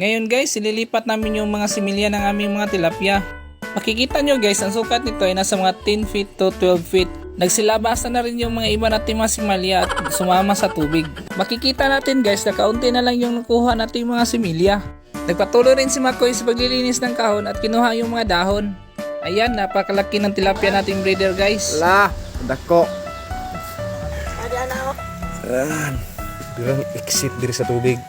Ngayon guys, ililipat namin yung mga similya ng aming mga tilapia. Makikita nyo guys, ang sukat nito ay nasa mga 10 feet to 12 feet. Nagsilabasan na rin yung mga iba nating mga similya at sumama sa tubig. Makikita natin guys na kaunti na lang yung nakuha nating mga similya. Nagpatuloy rin si Makoy sa paglilinis ng kahon at kinuha yung mga dahon. Ayan, napakalaki ng tilapia nating breeder guys. La, dako. Anak ako. Ayan. Bilang exit diri sa tubig.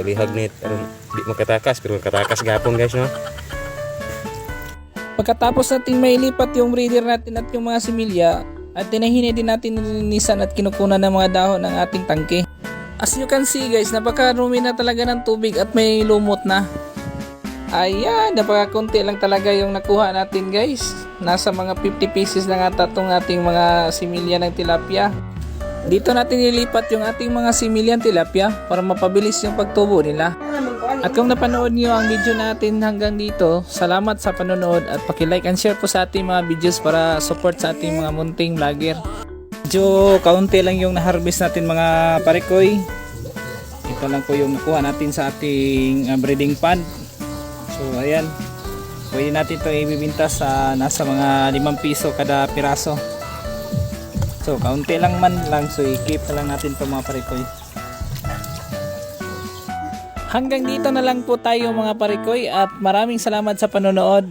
Alihag nit. Aron, di makatakas. Pero makatakas gapon guys, no? Pagkatapos nating mailipat yung breeder natin at yung mga similya, at tinahini din natin nilinisan at kinukunan ng mga dahon ng ating tangke. As you can see guys, napakarumi na talaga ng tubig at may lumot na. Ayan, napakakunti lang talaga yung nakuha natin guys. Nasa mga 50 pieces na nga tatong ating mga similya ng tilapia. Dito natin nilipat yung ating mga similya ng tilapia para mapabilis yung pagtubo nila. At kung napanood niyo ang video natin hanggang dito, salamat sa panonood at paki-like and share po sa ating mga videos para support sa ating mga munting vlogger. Medyo kaunti lang yung na-harvest natin mga parikoy. Ito lang po yung nakuha natin sa ating uh, breeding pond. So ayan, pwede natin ito ibibinta sa nasa mga 5 piso kada piraso. So kaunti lang man lang, so i-keep na lang natin ito mga parikoy. Hanggang dito na lang po tayo mga parikoy at maraming salamat sa panonood.